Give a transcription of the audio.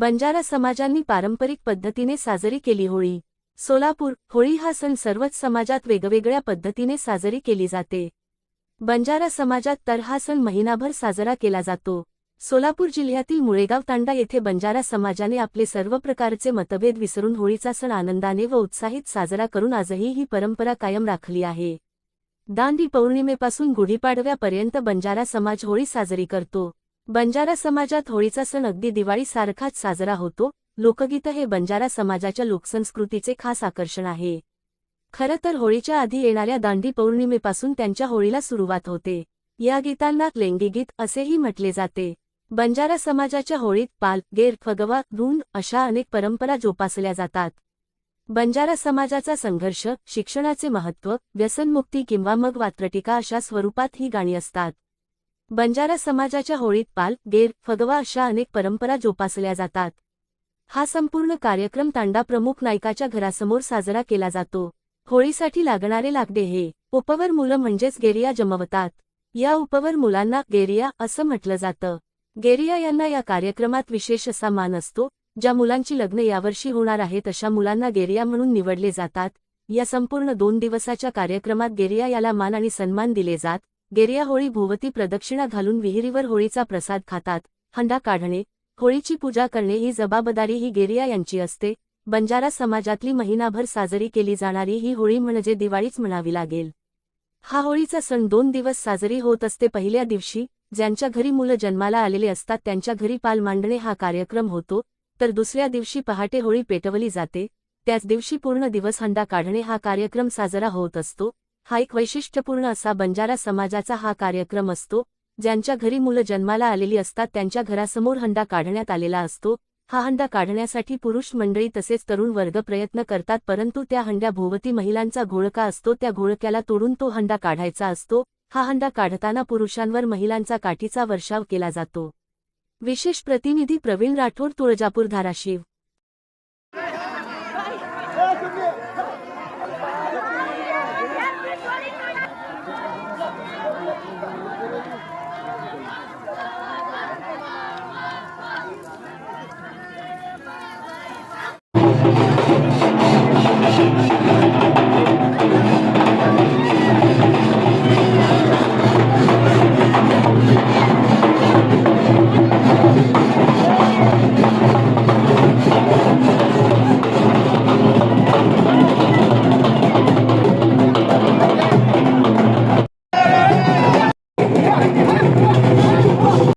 बंजारा समाजांनी पारंपरिक पद्धतीने साजरी केली होळी. सोलापूर होळी हा सण सर्वच समाजात वेगवेगळ्या पद्धतीने साजरी केली जाते. बंजारा समाजात तर हा सण महिनाभर साजरा केला जातो. सोलापूर जिल्ह्यातील मुळेगाव तांडा येथे बंजारा समाजाने आपले सर्व प्रकारचे मतभेद विसरून होळीचा सण आनंदाने व उत्साहित साजरा करून आजही ही परंपरा कायम राखली आहे. दांडी पौर्णिमेपासून गुढीपाडव्यापर्यंत बंजारा समाज होळी साजरी करतो. बंजारा समाजात होळीचा सण अगदी दिवाळीसारखाच साजरा होतो. लोकगीत हे बंजारा समाजाच्या लोकसंस्कृतीचे खास आकर्षण आहे. खरं तर होळीच्या आधी येणाऱ्या दांडी पौर्णिमेपासून त्यांच्या होळीला सुरुवात होते. या गीतांना लेंगीगीत असेही म्हटले जाते. बंजारा समाजाच्या होळीत पाल गेर फगवा ऋण अशा अनेक परंपरा जोपासल्या जातात. बंजारा समाजाचा संघर्ष शिक्षणाचे महत्त्व व्यसनमुक्ती किंवा मग वात्रटिका अशा स्वरूपात ही गाणी असतात. बंजारा समाजाच्या होळीत पाल गेर फगवा अशा अनेक परंपरा जोपासल्या जातात. हा संपूर्ण कार्यक्रम तांडा प्रमुख नायकाच्या घरासमोर साजरा केला जातो. होळीसाठी लागणारे लागडे हे उपवर मुलं म्हणजेच गेरिया जमवतात. या उपवर मुलांना गेरिया असं म्हटलं जातं. गेरिया यांना या कार्यक्रमात विशेष असा मान असतो ज्या मुलांची लग्न यावर्षी होणार आहेत अशा मुलांना गेरिया म्हणून निवडले जातात. या संपूर्ण दोन दिवसाच्या कार्यक्रमात गेरिया याला मान आणि सन्मान दिले जात. गेरिया होळी भोवती प्रदक्षिणा घालून विहिरीवर होळीचा प्रसाद खातात हंडा काढणे होळीची पूजा करणे ही जबाबदारी ही गेरिया यांची असते. बंजारा समाजातली महिनाभर साजरी केली जाणारी ही होळी म्हणजे दिवाळीच म्हणावी लागेल. हा होळीचा सण दोन दिवस साजरी होत असते. पहिल्या दिवशी ज्यांच्या घरी मुलं जन्माला आलेले असतात त्यांच्या घरी पाल मांडणे हा कार्यक्रम होतो तर दुसऱ्या दिवशी पहाटे होळी पेटवली जाते. त्याच दिवशी पूर्ण दिवस हंडा काढणे हा कार्यक्रम साजरा होत असतो. हा एक वैशिष्ट्यपूर्ण असा बंजारा समाजाचा हा कार्यक्रम असतो ज्यांच्या घरी मुलं जन्माला आलेली असतात त्यांच्या घरासमोर हंडा काढण्यात आलेला असतो. हा हंडा काढण्यासाठी पुरुष मंडळी तसेच तरुण वर्ग प्रयत्न करतात परंतु त्या हंड्याभोवती महिलांचा घोळका असतो. त्या घोळक्याला तोडून तो हंडा काढायचा असतो. हा हंडा काढताना पुरुषांवर महिलांचा काठीचा वर्षाव केला जातो. विशेष प्रतिनिधी प्रवीण राठोड तुळजापूर धाराशिव.